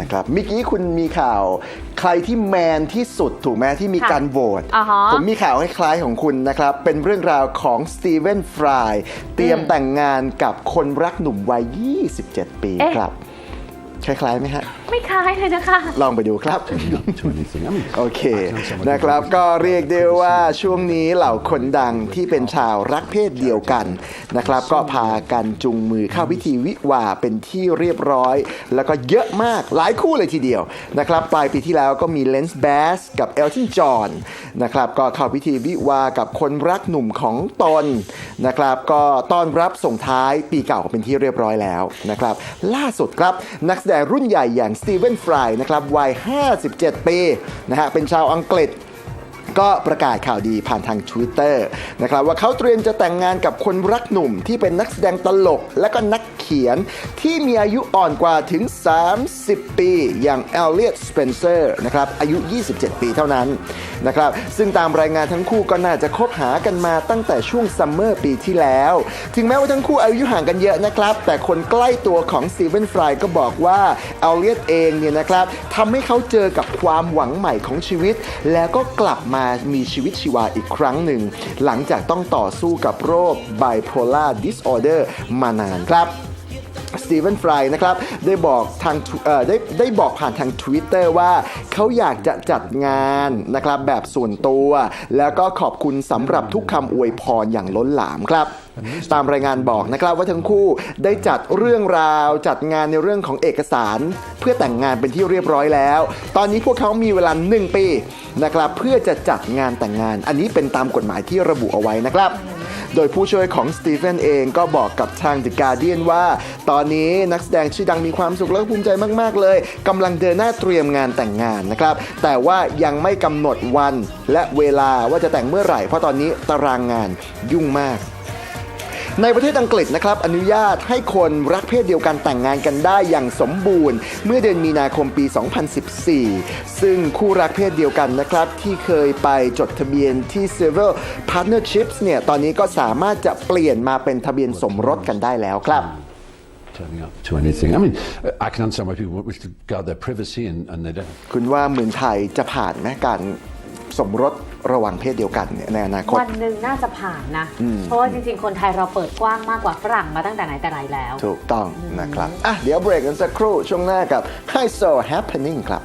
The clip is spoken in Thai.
นะครับเมื่อกี้คุณมีข่าวใครที่แมนที่สุดถูกไหมที่มีค่ะการโหวตอ่าฮะ ผมมีข่าวคล้ายๆของคุณนะครับ เป็นเรื่องราวของสตีเวนฟรายเตรียมแต่งงานกับคนรักหนุ่มวัย 27 ปีเอ๊ะครับ คล้ายๆไหมฮะ ไม่คล้ายเลยนะคะ ลองไปดูครับ Not to anything. I mean, โอเค I can understand นะครับ what ก็เรียกได้ว่าช่วงนี้เหล่าคนดังที่เป็นชาวรักเพศเดียวกันนะครับ ก็พากันจุงมือเข้าพิธีวิวาห์เป็นที่เรียบร้อย แล้วก็เยอะมากหลายคู่เลยทีเดียวนะครับปลายปีที่แล้วก็มีเลนส์แบสกับเอลทินจอห์นนะครับก็เข้าพิธีวิวาห์กับคนรักหนุ่มของตนนะครับก็ต้อนรับส่งท้ายปีเก่าเป็นที่เรียบร้อยแล้วนะครับ ล่าสุดครับนักแสดงรุ่นใหญ่อย่างสตีเวนฟรายนะครับวัย 57 ปีนะฮะเป็นชาวอังกฤษ ก็ประกาศข่าวดีผ่านทาง Twitter นะครับว่าเขาเตรียมจะแต่งงานกับคนรักหนุ่มที่เป็นนักแสดงตลก และก็นักเขียนที่มีอายุอ่อนกว่าถึง 30 ปี อย่างเอลเลียตสเปนเซอร์นะครับอายุ 27 ปีเท่านั้นนะครับซึ่งตามรายงานทั้งคู่ก็น่าจะคบหากันมาตั้งแต่ช่วงซัมเมอร์ปีที่แล้ว ถึงแม้ว่าทั้งคู่อายุห่างกันเยอะนะครับ แต่คนใกล้ตัวของสตีเวนฟรายก็บอกว่าเอลเลียตเองเนี่ยนะครับทำให้เขาเจอกับความหวังใหม่ของชีวิต แล้วก็กลับมามีชีวิตชีวาอีกครั้งหนึ่ง หลังจากต้องต่อสู้กับโรค bipolar disorder มานานครับ สตีเวนฟรายนะครับได้บอกทางได้ได้บอกผ่านทาง Twitter ว่าเขาอยากจะจัดงานนะครับแบบส่วนตัว แล้วก็ขอบคุณสำหรับทุกคำอวยพรอย่างล้นหลามครับตามรายงานบอกนะครับว่าทั้งคู่ได้จัดเรื่องราวจัดงานในเรื่องของเอกสาร เพื่อแต่งงานเป็นที่เรียบร้อยแล้ว ตอนนี้พวกเขามีเวลา1ปีนะครับเพื่อจะจัดงานแต่งงาน อันนี้เป็นตามกฎหมายที่ระบุเอาไว้นะครับ โดยผู้ช่วยของสตีเฟนเองก็บอกกับทางเดอะการ์เดียนว่า ตอนนี้นักแสดงชื่อดังมีความสุขและภูมิใจมาก ๆ เลยกำลังเดินหน้าเตรียมงานแต่งงานนะครับ แต่ว่ายังไม่กำหนดวันและเวลาว่าจะแต่งเมื่อไหร่ เพราะตอนนี้ตารางงานยุ่งมาก ในประเทศอังกฤษนะครับอนุญาตให้คนรักเพศเดียวกันแต่งงานกันได้อย่างสมบูรณ์ เมื่อเดือนมีนาคมปี 2014 ซึ่งคู่รักเพศเดียวกันนะครับที่เคยไปจดทะเบียนที่ Civil Partnerships เนี่ยตอนนี้ก็สามารถจะเปลี่ยนมาเป็นทะเบียนสมรสกันได้แล้วครับ turning up to anything. I mean, I can understand why people wish to guard their privacy and, and they don't. คุณว่าเมืองไทยจะผ่านไหมการ สมรสระหว่างเพศเดียวกันเนี่ยในอนาคต วันหนึ่งน่าจะผ่านนะเพราะว่าจริง ๆ คนไทยเราเปิดกว้างมากกว่าฝรั่งมาตั้งแต่ไหนแต่ไรแล้ว ถูกต้องนะครับ อะ เดี๋ยวเบรกกันสักครู่ช่วงหน้ากับ Hi So Happening ครับ